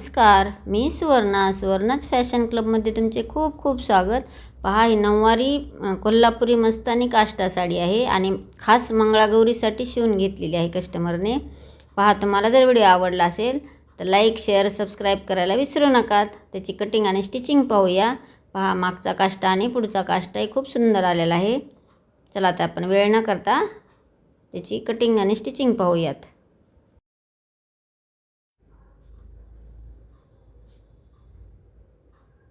नमस्कार मी सुवर्णा सुवर्णाच फॅशन क्लबमध्ये तुमचे खूप खूप स्वागत. पहा ही नऊवारी कोल्हापुरी मस्तानी काष्टा साडी आहे आणि खास मंगळागौरीसाठी शिवून घेतलेली आहे कस्टमरने पहा तुम्हाला जर व्हिडिओ आवडला असेल तर लाईक शेअर सबस्क्राईब करायला विसरू नका. त्याची कटिंग आणि स्टिचिंग पाहूया. पहा मागचा काष्टा आणि पुढचा काष्टाही खूप सुंदर आलेला आहे. चला आता आपण वेळ न करता त्याची कटिंग आणि स्टिचिंग पाहूयात.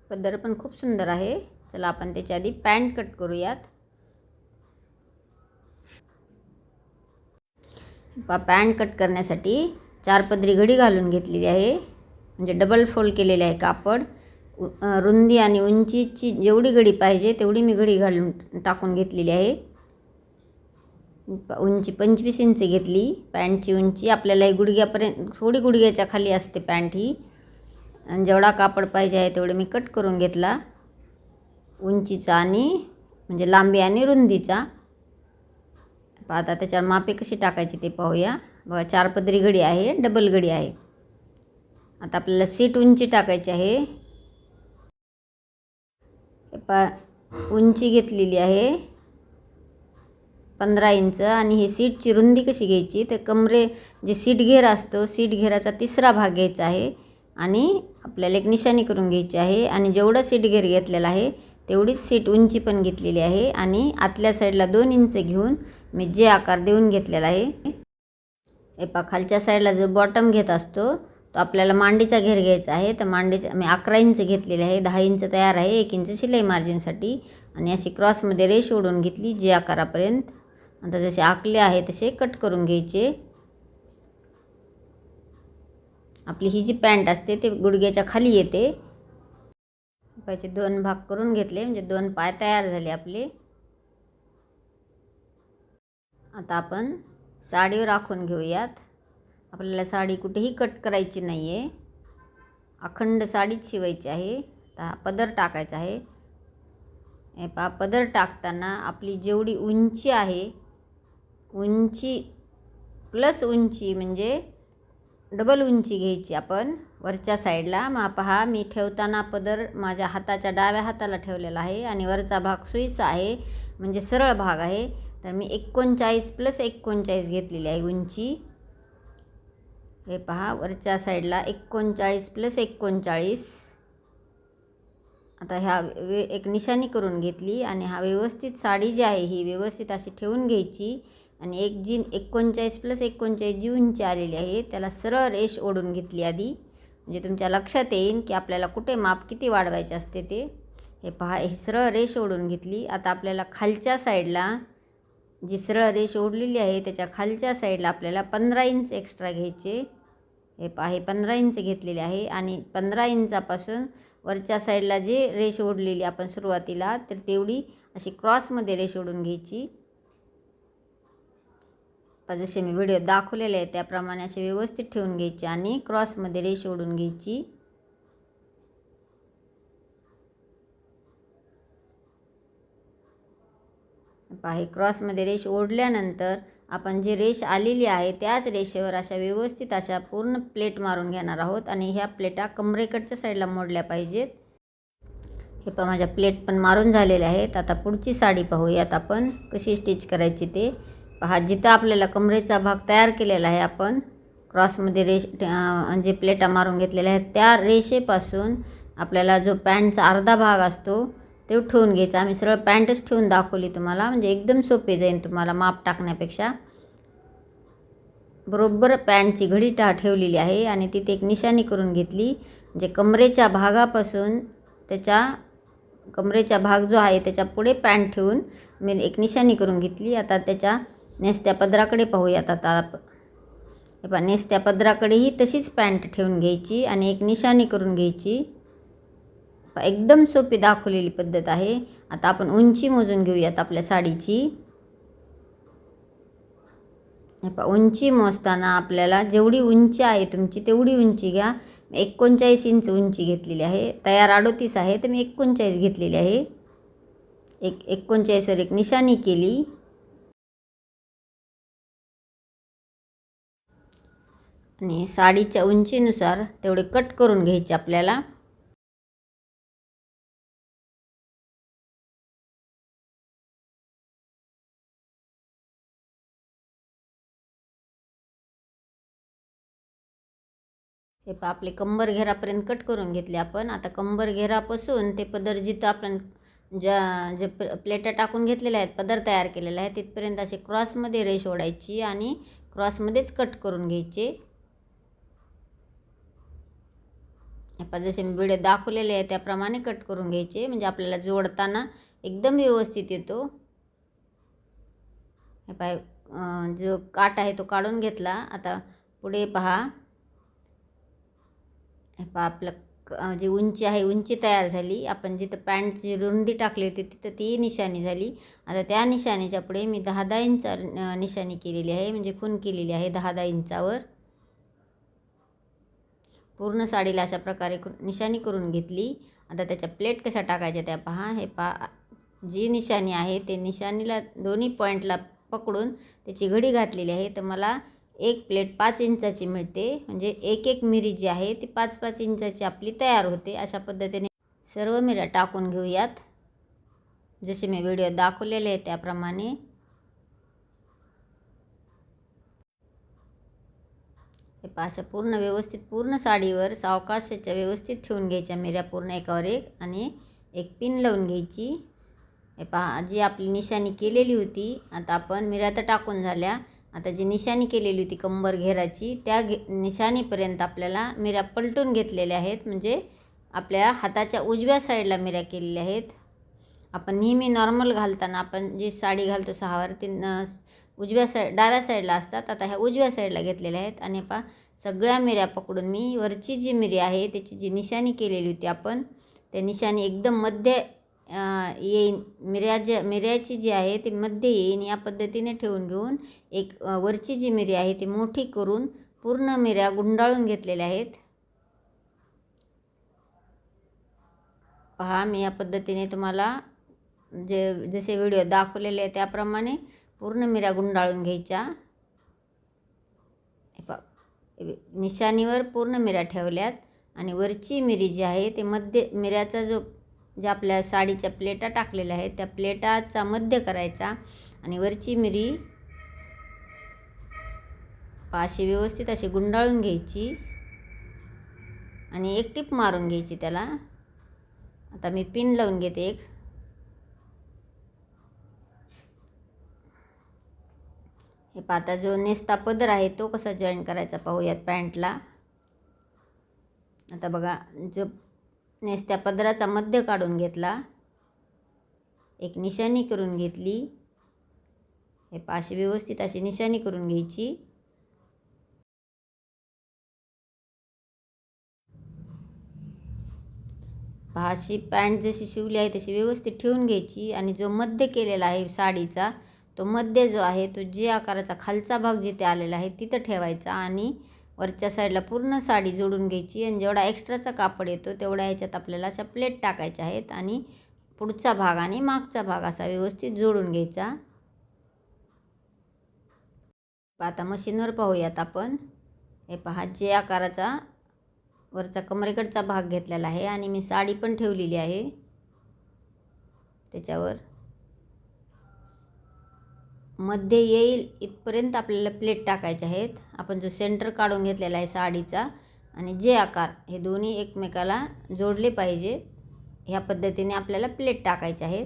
पदर पण खूप सुंदर आहे. चला आपण त्याच्या आधी पॅन्ट कट करूयात. पा पॅन्ट कट करण्यासाठी चार पदरी घडी घालून घेतलेली आहे. म्हणजे डबल फोल्ड केलेले आहे कापड. रुंदी आणि उंचीची जेवढी घडी पाहिजे तेवढी मी घडी घालून टाकून घेतलेली आहे. उंची पंचवीस इंच घेतली. पॅन्टची उंची आपल्याला ही गुडघ्यापर्यंत थोडी गुडघ्याच्या खाली असते पॅन्ट ही. आणि जेवढा कापड पाहिजे आहे तेवढं मी कट करून घेतला. उंचीचा आणि म्हणजे लांबी आणि रुंदीचा. आता त्याच्यावर मापे कशी टाकायची ते पाहूया. बघा चार पदरी घडी आहे डबल घडी आहे. आता आपल्याला सीट उंची टाकायची आहे. पा उंची घेतलेली आहे. पंधरा इंच आणि ही सीटची रुंदी कशी घ्यायची? तर कमरे जे सीट घेर असतो सीट घेराचा तिसरा भाग घ्यायचा आहे. आणि आपल्याला एक निशाणी करून घ्यायची आहे. आणि जेवढं सीट घेर घेतलेलं आहे तेवढीच सीट उंची पण घेतलेली आहे. आणि आतल्या साईडला दोन इंच घेऊन मी जे आकार देऊन घेतलेला आहे हे पा खालच्या साईडला जो बॉटम घेत असतो तो आपल्याला मांडीचा घेर घ्यायचा आहे. तर मांडीचा मी अकरा इंच घेतलेले आहे दहा इंच तयार आहे एक इंच शिलाई मार्जिनसाठी आणि अशी क्रॉसमध्ये रेष ओढून घेतली जे आकारापर्यंत. आता जसे आखले आहे तसे कट करून घ्यायचे. आपली ही जी पॅन्ट असते ते गुडघ्याच्या खाली येते. पायाचे दोन भाग करून घेतले म्हणजे दोन पाय तयार झाले आपले. आता आपण साडीवर राखून घेऊयात. आपल्याला साडी कुठेही कट करायची नाही आहे अखंड साडीच शिवायची आहे. आता हा पदर टाकायचा आहे. हे पा पदर टाकताना आपली जेवढी उंची आहे उंची प्लस उंची म्हणजे डबल उंची घ्यायची आपण वरच्या साईडला. मग पहा मी ठेवताना पदर माझ्या हाताच्या डाव्या हाताला ठेवलेला आहे आणि वरचा भाग सुईचा आहे म्हणजे सरळ भाग आहे. तर मी एकोणचाळीस प्लस एकोणचाळीस घेतलेली आहे उंची. हे पहा वरच्या साईडला एकोणचाळीस प्लस एकोणचाळीस. आता ह्या वे एक निशाणी करून घेतली आणि हा व्यवस्थित साडी जी आहे ही व्यवस्थित अशी ठेवून घ्यायची. आणि एक जी एकोणचाळीस प्लस एकोणचाळीस जी उंची आलेली आहे. त्याला सरळ रेष ओढून घेतली आधी. म्हणजे तुमच्या लक्षात येईल की आपल्याला कुठे माप किती वाढवायचे असते ते. हे पहा हे सरळ रेष ओढून घेतली. आता आपल्याला खालच्या साईडला जी सरळ रेष ओढलेली आहे त्याच्या खालच्या साईडला आपल्याला पंधरा इंच एक्स्ट्रा घ्यायचे. हे पहा हे पंधरा इंच घेतलेले आहे. आणि पंधरा इंचापासून वरच्या साईडला जे रेष ओढलेली आपण सुरुवातीला तर तेवढी अशी क्रॉसमध्ये रेष ओढून घ्यायची. जसे मी व्हिडिओ दाखवलेले आहे त्याप्रमाणे असे व्यवस्थित ठेवून घ्यायचे आणि क्रॉसमध्ये रेष ओढून घ्यायची. पाहे क्रॉसमध्ये रेष ओढल्यानंतर आपण जी रेष आलेली आहे त्याच रेषेवर अशा व्यवस्थित अशा पूर्ण प्लेट मारून घेणार आहोत आणि ह्या प्लेटा कमरेकडच्या साईडला मोडल्या पाहिजेत. हे पण माझ्या प्लेट पण मारून झालेल्या आहेत. आता पुढची साडी पाहूयात आपण कशी स्टिच करायची ते. हा जिथं आपल्याला कमरेचा भाग तयार केलेला आहे आपण क्रॉसमध्ये रेष अं, जे प्लेटा मारून घेतलेल्या आहेत. त्या रेषेपासून आपल्याला जो पॅन्टचा अर्धा भाग असतो तो ठेवून घ्यायचा. आम्ही सरळ पॅन्टच ठेवून दाखवली तुम्हाला. म्हणजे एकदम सोपे जाईल तुम्हाला माप टाकण्यापेक्षा. बरोबर पॅन्टची घडी टा ठेवलेली आहे आणि तिथे एक निशाणी करून घेतली म्हणजे कमरेच्या भागापासून त्याच्या कमरेचा भाग जो आहे त्याच्या पुढे पॅन्ट ठेवून मी एक निशाणी करून घेतली. आता त्याच्या नेसत्या पदराकडे पाहूयात आता आप- हे पहा नेसत्या पदराकडेही तशीच पॅन्ट ठेवून घ्यायची आणि एक निशाणी करून घ्यायची. एकदम सोपी दाखवलेली पद्धत आहे. आता आपण उंची मोजून घेऊयात आपल्या साडीची. हे पहा उंची मोजताना आपल्याला जेवढी उंची आहे तुमची तेवढी उंची घ्या. एकोणचाळीस इंच उंची घेतलेली आहे. तयार अडोतीस आहे तर मी एकोणचाळीस घेतलेली आहे. एक एकोणचाळीसवर एक निशाणी केली. आणि साडीच्या उंचीनुसार तेवढे कट करून घ्यायचे आपल्याला. हे पा आपले कंबर घेरापर्यंत कट करून घेतले आपण. आता कंबर घेरापासून ते पदर जिथं आपण ज्या जे प्लेटा टाकून घेतलेल्या आहेत पदर तयार केलेला आहे तिथपर्यंत असे क्रॉसमध्ये रेश ओढायची आणि क्रॉसमध्येच कट करून घ्यायचे. आपण जसे मी व्हिडिओ दाखवलेले आहे त्याप्रमाणे कट करून घ्यायचे. म्हणजे आपल्याला जोडताना एकदम व्यवस्थित येतो. हे पाय जो काट आहे तो काढून घेतला. आता पुढे पहा. हे पहा आपलं जी उंची आहे उंची तयार झाली. आपण जिथं पॅन्टची रुंदी टाकली होती तिथं ती निशाणी झाली. आता त्या निशाणीच्या पुढे मी दहा दहा इंचा निशाणी केलेली आहे. म्हणजे खून केलेली आहे दहा दहा इंचावर. पूर्ण साडीला अशा प्रकारे निशाणी करून घेतली. आता त्याच्या प्लेट कशा टाकायच्या त्या पहा. हे पा जी निशाणी आहे ते निशाणीला दोन्ही पॉईंटला पकडून त्याची घडी घातलेली आहे. तर मला एक प्लेट पाच इंचाची मिळते. म्हणजे एक एक मिरी जी आहे ती पाच पाच इंचाची आपली तयार होते. अशा पद्धतीने सर्व मिऱ्या टाकून घेऊयात. जसे मी व्हिडिओ दाखवलेले आहे त्याप्रमाणे. हे पाशा पूर्ण व्यवस्थित पूर्ण साडीवर सावकाशाच्या व्यवस्थित ठेवून घ्यायच्या मिऱ्या पूर्ण एकावर एक आणि एक पिन लावून घ्यायची. हे पहा जी आपली निशाणी केलेली होती आता आपण मिऱ्या तर टाकून झाल्या. आता जी निशाणी केलेली होती कंबर घेराची त्या घे निशाणीपर्यंत आपल्याला मिऱ्या पलटून घेतलेल्या आहेत. म्हणजे आपल्या हाताच्या उजव्या साईडला मिऱ्या केलेल्या आहेत. आपण नेहमी नॉर्मल घालताना आपण जी साडी घालतो सहावर ती न उजव्या साईड डाव्या साईडला असतात. आता ह्या उजव्या साईडला घेतलेल्या आहेत. आणि पा सगळ्या मिऱ्या पकडून मी वरची जी मिरी आहे त्याची जी निशाणी केलेली होती आपण त्या निशाणी एकदम मध्य येईन. मिऱ्या ज्या मिऱ्याची जी आहे ती मध्ये येईन. या पद्धतीने ठेवून घेऊन एक वरची जी मिरी आहे ती मोठी करून पूर्ण मिऱ्या गुंडाळून घेतलेल्या आहेत. पहा मी या पद्धतीने तुम्हाला जे जसे व्हिडिओ दाखवलेले आहे त्याप्रमाणे पूर्ण मिऱ्या गुंडाळून घ्यायच्या. निशाणीवर पूर्ण मिऱ्या ठेवल्यात आणि वरची मिरी जी आहे ते मध्य मिऱ्याचा जो ज्या आपल्या साडीच्या प्लेटा टाकलेल्या आहेत त्या प्लेटाचा मध्य करायचा आणि वरची मिरी अशी व्यवस्थित अशी गुंडाळून घ्यायची आणि एक टीप मारून घ्यायची त्याला. आता मी पिन लावून घेते एक. हे पाता जो नेसता पदर आहे तो कसा जॉईन करायचा पाहूयात पॅन्टला आता बघा जो नेसत्या पदराचा मध्य काढून घेतला एक निशाणी करून घेतली. हे पाशी व्यवस्थित अशी निशाणी करून घ्यायची. पाशी पॅन्ट जशी शिवली आहे तशी व्यवस्थित ठेवून घ्यायची आणि जो मध्य केलेला आहे साडीचा तो मध्य जो आहे तो जे आकाराचा खालचा भाग जिथे आलेला आहे तिथं ठेवायचा आणि वरच्या साईडला पूर्ण साडी जोडून घ्यायची आणि जेवढा एक्स्ट्राचा कापड येतो तेवढ्या ह्याच्यात आपल्याला अशा प्लेट टाकायच्या आहेत आणि पुढचा भाग आणि मागचा भाग असा व्यवस्थित जोडून घ्यायचा. आता मशीनवर पाहूयात आपण. हे पहा जे आकाराचा वरचा कमरेकडचा भाग घेतलेला आहे आणि मी साडी पण ठेवलेली आहे त्याच्यावर. मध्ये येईल इथपर्यंत आपल्याला प्लेट टाकायचे आहेत. आपण जो सेंटर काढून घेतलेला आहे साडीचा आणि जे आकार हे दोन्ही एकमेकाला जोडले पाहिजे. ह्या पद्धतीने आपल्याला प्लेट टाकायचे आहेत.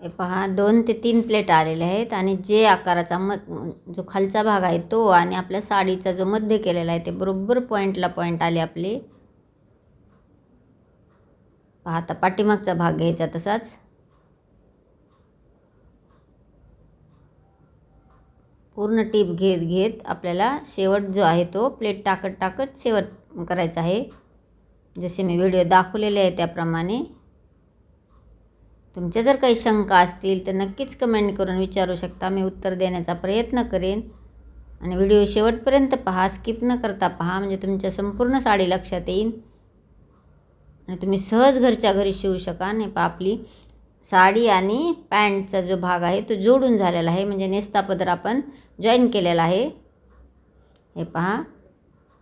हे पहा दोन ते तीन प्लेट आलेले आहेत आणि जे आकाराचा म जो खालचा भाग आहे तो आणि आपल्या साडीचा जो मध्य केलेला आहे ते बरोबर पॉईंटला पॉईंट आले आपले. आता पाठीमागचा भाग घ्यायचा तसाच. पूर्ण टीप घेत घेत आपल्याला शेवट जो आहे तो प्लेट टाकत टाकत शेवट करायचा आहे. जसे मी व्हिडिओ दाखवलेले आहे त्याप्रमाणे. तुमच्या जर काही शंका असतील तर नक्कीच कमेंट करून विचारू शकता. मी उत्तर देण्याचा प्रयत्न करेन. आणि व्हिडिओ शेवटपर्यंत पहा स्किप न करता पहा म्हणजे तुमच्या संपूर्ण साडी लक्षात येईल आणि तुम्ही सहज घरच्या घरी शिवू शकाल नाही पा आपली साडी आणि पॅन्टचा जो भाग आहे तो जोडून झालेला आहे. म्हणजे नेस्ता पदर आपण जॉईन केलेला आहे. हे पहा.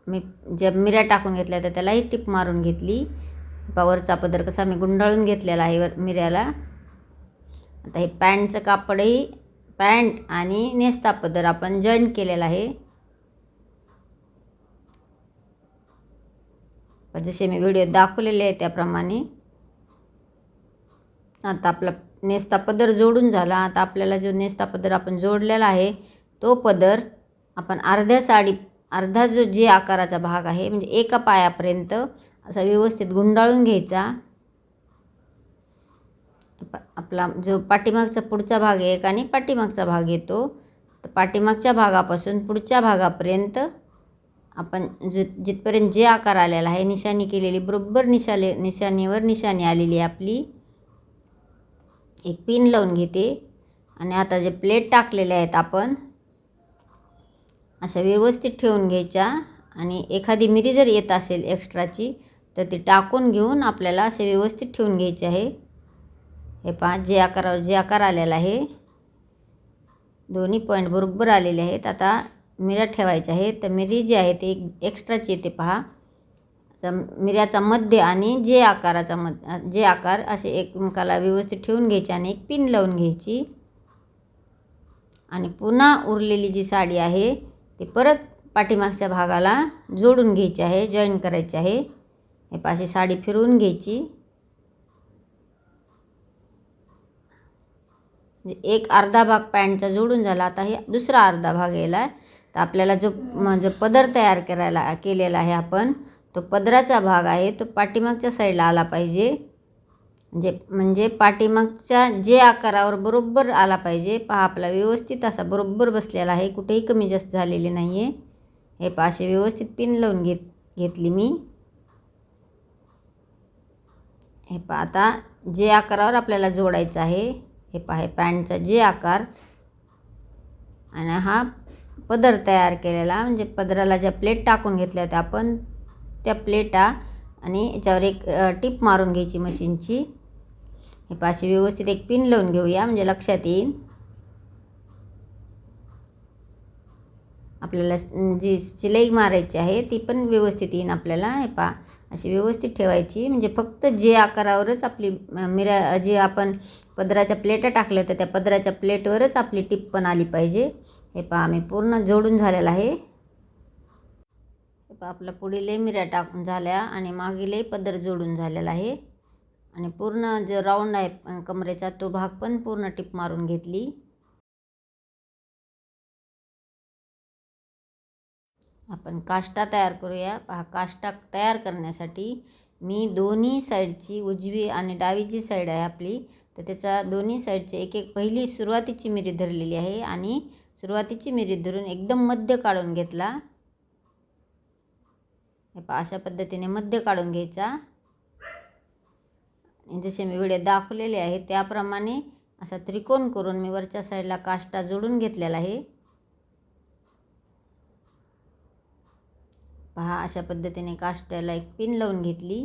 मी ज्या मिऱ्या टाकून घेतल्या तर त्यालाही टिप मारून घेतली. पहा वरचा पदर कसा मी गुंडाळून घेतलेला आहे वर मिऱ्याला. आता हे पॅन्टचं कापडही पॅन्ट आणि नेस्ता पदर आपण जॉईन केलेला आहे. जसे मी व्हिडिओ दाखवलेले आहे त्याप्रमाणे आता आपला नेस्ता पदर जोडून झाला. आता आपल्याला जो नेस्ता पदर आपण जोडलेला आहे तो पदर आपण अर्ध्या साडी अर्धा जो जे आकाराचा भाग आहे म्हणजे एका पायापर्यंत असा व्यवस्थित गुंडाळून घ्यायचा. प- आपला जो पाठीमागचा पुढचा भाग आहे एक आणि पाठीमागचा भाग येतो. तर पाठीमागच्या भागापासून पुढच्या भागापर्यंत आपण जो जिथपर्यंत जे आकार आलेला आहे निशाणी केलेली बरोबर निशाले निशाणीवर निशाणी आलेली आहे आपली. एक पिन लावून घेते. आणि आता जे प्लेट टाकलेले आहेत आपण अशा व्यवस्थित ठेवून घ्यायच्या. आणि एखादी मिरी जर येत असेल एक्स्ट्राची तर ती टाकून घेऊन आपल्याला असे व्यवस्थित ठेवून घ्यायचे आहे. हे पहा जे आकारावर जे आकार आलेला आहे दोन्ही पॉईंट बरोबर आलेले आहेत. आता मिऱ्या ठेवायच्या आहे. तर मिरी जी आहे ते एक एक्स्ट्राची येते पहा. मिऱ्याचा मध्य आणि जे आकाराचा मध जे आकार असे एकमेकाला व्यवस्थित ठेवून घ्यायचे आणि एक पिन लावून घ्यायची. आणि पुन्हा उरलेली जी साडी आहे ती परत पाठीमागच्या भागाला जोडून घ्यायची आहे जॉईन करायची आहे. हे पाशी साडी फिरवून घ्यायची. एक अर्धा भाग पॅन्टचा जोडून झाला. आता हे दुसरा अर्धा भाग यायला आहे तर आपल्याला जो म्हणजे पदर तयार करायला केलेला आहे आपण तो पदराचा भाग आहे तो पाठीमागच्या साईडला आला पाहिजे. म्हणजे म्हणजे पाठीमागच्या जे आकारावर बरोबर आला पाहिजे पहा आपला व्यवस्थित असा बरोबर बसलेला आहे कुठेही कमी जास्त झालेले नाही आहे हे पहा असे व्यवस्थित पिन लावून घेत घेतली मी. हे पहा आता जे आकारावर आपल्याला जोडायचं आहे हे पहा हे पॅन्टचा जे आकार आणि हा पदर तयार केलेला म्हणजे पदराला ज्या प्लेट टाकून घेतल्या होत्या आपण त्या प्लेटा आणि याच्यावर एक टीप मारून घ्यायची मशीनची हे पाशी व्यवस्थित एक पिन लावून घेऊया म्हणजे लक्षात येईल. आपल्याला जी शिलाई मारायची आहे ती पण व्यवस्थित येईन आपल्याला. हे पा अशी व्यवस्थित ठेवायची म्हणजे फक्त जे आकारावरच आपली मिरा जे आपण पदराच्या प्लेटा टाकल्या होत्या त्या पदराच्या प्लेटवरच आपली टिप पण आली पाहिजे. हे पहा मी पूर्ण जोडून झालेलं आहे. हे पहा आपलं पुढीलही मिऱ्या टाकून झाल्या आणि मागीलही पदर जोडून झालेला आहे. आणि पूर्ण जो राऊंड आहे कमरेचा तो भाग पण पूर्ण टिप मारून घेतली. आपण काष्टा तयार करूया. पहा काष्टा तयार करण्यासाठी मी दोन्ही साईडची उजवी आणि डावी जी साईड आहे आपली. तर त्याचा दोन्ही साईडची एक एक पहिली सुरुवातीची मिरी धरलेली आहे आणि सुरुवातीची मिरी धरून एकदम मध्य काढून घेतला. पहा अशा पद्धतीने मध्य काढून घ्यायचा. जसे मी व्हिडिओ दाखवलेले आहे त्याप्रमाणे असा त्रिकोण करून मी वरच्या साईडला काष्टा जोडून घेतलेला आहे. पहा अशा पद्धतीने काष्टाला एक पिन लावून घेतली.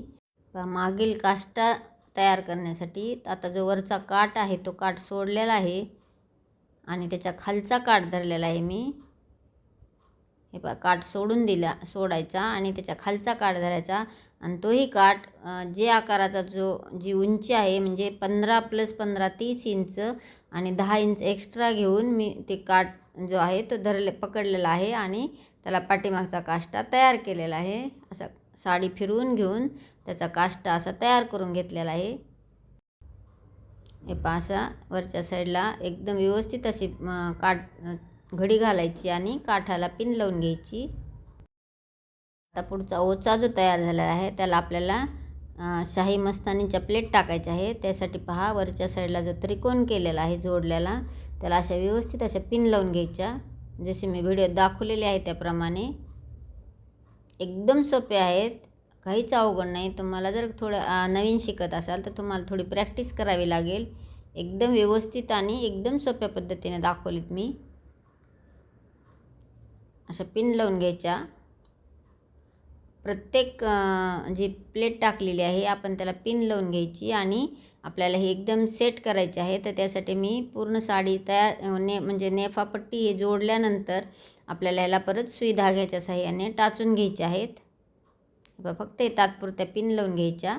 पहा मागील काष्टा तयार करण्यासाठी आता जो वरचा काठ आहे तो काठ सोडलेला आहे. आणि त्याच्या खालचा काठ धरलेला आहे मी. हे पहा काठ सोडून दिला सोडायचा आणि त्याच्या खालचा काठ धरायचा. आणि तोही काठ जे आकाराचा जो जी उंची आहे म्हणजे पंधरा प्लस पंधरा तीस इंच आणि दहा इंच एक्स्ट्रा घेऊन मी ते काठ जो आहे तो धरले पकडलेला आहे आणि त्याला पाठीमागचा काष्टा तयार केलेला आहे. असा साडी फिरवून घेऊन त्याचा काष्टा असा तयार करून घेतलेला आहे. हे पासा वरच्या साईडला एकदम व्यवस्थित अशी काठ घडी घालायची आणि काठाला पिन लावून घ्यायची. आता पुढचा ओचा जो तयार झालेला आहे त्याला आपल्याला शाही मस्तानीच्या प्लेट टाकायच्या आहे त्यासाठी पहा वरच्या साईडला जो त्रिकोण केलेला आहे जोडलेला त्याला अशा व्यवस्थित अशा पिन लावून घ्यायच्या. जसे मी व्हिडिओ दाखवलेले आहे त्याप्रमाणे. एकदम सोपे आहेत. काहीच अवघड नाही. तुम्हाला जर थोडं नवीन शिकत असाल तर तुम्हाला थोडी प्रॅक्टिस करावी लागेल. एकदम व्यवस्थित आणि एकदम सोप्या पद्धतीने दाखवलीत मी. अशा पिन लावून घ्यायच्या. प्रत्येक जी प्लेट टाकलेली आहे आपण त्याला पिन लावून घ्यायची आणि आपल्याला हे एकदम सेट करायचे आहे. तर त्यासाठी मी पूर्ण साडी तयार ने म्हणजे नेफापट्टी हे जोडल्यानंतर आपल्याला ह्याला परत सुई धाग्याच्या साह्याने टाचून घ्यायचे आहेत. फक्त हे तात्पुरत्या पिन लावून घ्यायच्या.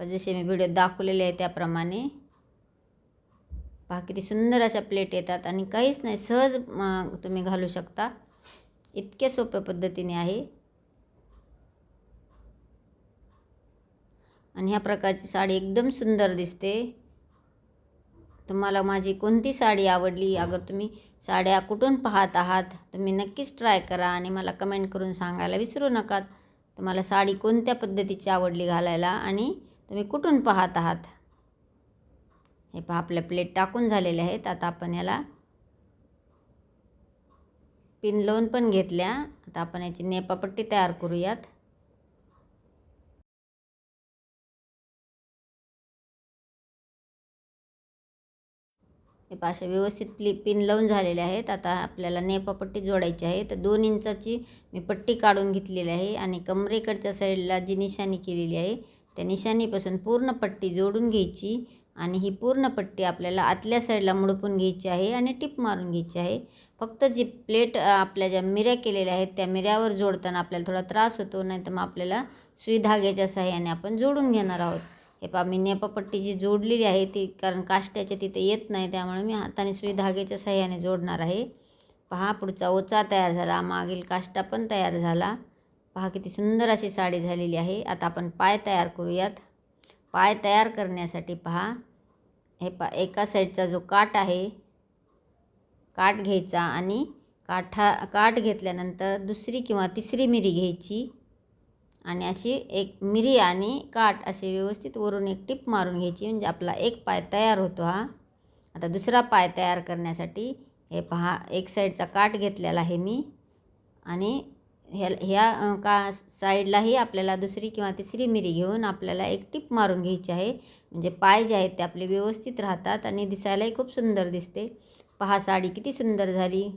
जसे मी व्हिडिओ दाखवलेले आहे त्याप्रमाणे. पहा किती सुंदर अशा प्लेट येतात आणि काहीच नाही सहज तुम्ही घालू शकता. इतक्या सोप्या पद्धतीने आहे. आणि ह्या प्रकारची साडी एकदम सुंदर दिसते. तुम्हाला माझी कोणती साडी आवडली अगर तुम्ही साड्या कुठून पाहत आहात? तुम्ही नक्कीच ट्राय करा आणि मला कमेंट करून सांगायला विसरू नका तुम्हाला साडी कोणत्या पद्धतीची आवडली घालायला आणि तुम्ही कुठून पाहत आहात? हे पहा आपल्या प्लेट टाकून झालेले आहेत. आता आपण याला पिन लावून पण घेतल्या. आता आपण याची नेपापट्टी तयार करूयात. हे पाशा व्यवस्थित प्ली पिन लावून झालेले आहेत. आता आपल्याला नेपापट्टी जोडायची आहे. तर दोन इंचाची मी पट्टी काढून घेतलेली आहे आणि कमरेकडच्या साईडला जी निशाणी केलेली आहे त्या निशाणीपासून पूर्ण पट्टी जोडून घ्यायची आणि ही पूर्ण पट्टी आपल्याला आतल्या साईडला मुडपून घ्यायची आहे आणि टिप मारून घ्यायची आहे. फक्त जी प्लेट आपल्या ज्या मिऱ्या केलेल्या आहेत त्या मिऱ्यावर जोडताना आपल्याला थोडा त्रास होतो नाही तर मग आपल्याला सुई धाग्याच्या साह्याने आपण जोडून घेणार आहोत. हे पा मी नेपापट्टी जी जोडलेली आहे ती कारण काष्ट्याच्या तिथे येत नाही त्यामुळे मी हाताने सुई धाग्याच्या सहाय्याने जोडणार आहे. पहा पुढचा ओचा तयार झाला मागील काष्टा पण तयार झाला. पहा किती सुंदर अशी साडी झालेली आहे. आता आपण पाय तयार करूयात. पाय तयार करण्यासाठी पहा हे पा एका साईडचा जो काठ आहे काठ घ्यायचा आणि काठा काठ घेतल्यानंतर दुसरी किंवा तिसरी मिरी घ्यायची. आणि अशी एक मिरी आणि काठ असे व्यवस्थित वरून एक टिप मारून घ्यायची. म्हणजे आपला एक पाय तयार होतो हा. आता दुसरा पाय तयार करण्यासाठी हे पहा एक साईडचा काठ घेतलेला आहे मी. आणि ह्या ह्या का साईडलाही आपल्याला दुसरी किंवा तिसरी मिरी घेऊन आपल्याला एक टिप मारून घ्यायची आहे. म्हणजे पाय जे आहेत ते आपले व्यवस्थित राहतात आणि दिसायलाही खूप सुंदर दिसते. पहा साडी किती सुंदर झाली.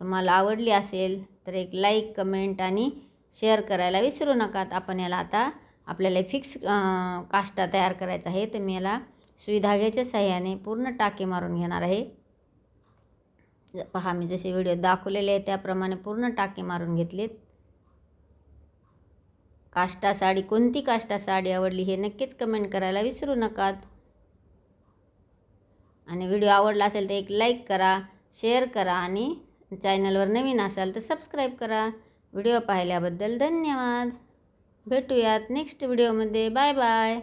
तुम्हाला आवडली असेल तर एक लाईक कमेंट आणि शेअर करायला विसरू नका आपण याला आता आपल्याला फिक्स काष्टा तयार करायचा आहे. तर मी याला सुई धाग्याच्या सहाय्याने पूर्ण टाके मारून घेणार आहे. पहा मी जसे व्हिडिओ दाखवलेले आहे त्याप्रमाणे पूर्ण टाके मारून घेतलेत. काष्टा साडी कोणती काष्टा साडी आवडली हे नक्कीच कमेंट करायला विसरू नकात. आणि व्हिडिओ आवडला असेल तर एक लाईक करा शेअर करा आणि चॅनलवर नवीन असाल तर सबस्क्राईब करा. व्हिडिओ पाहिल्याबद्दल धन्यवाद. भेटूयात नेक्स्ट व्हिडिओमध्ये. Bye bye.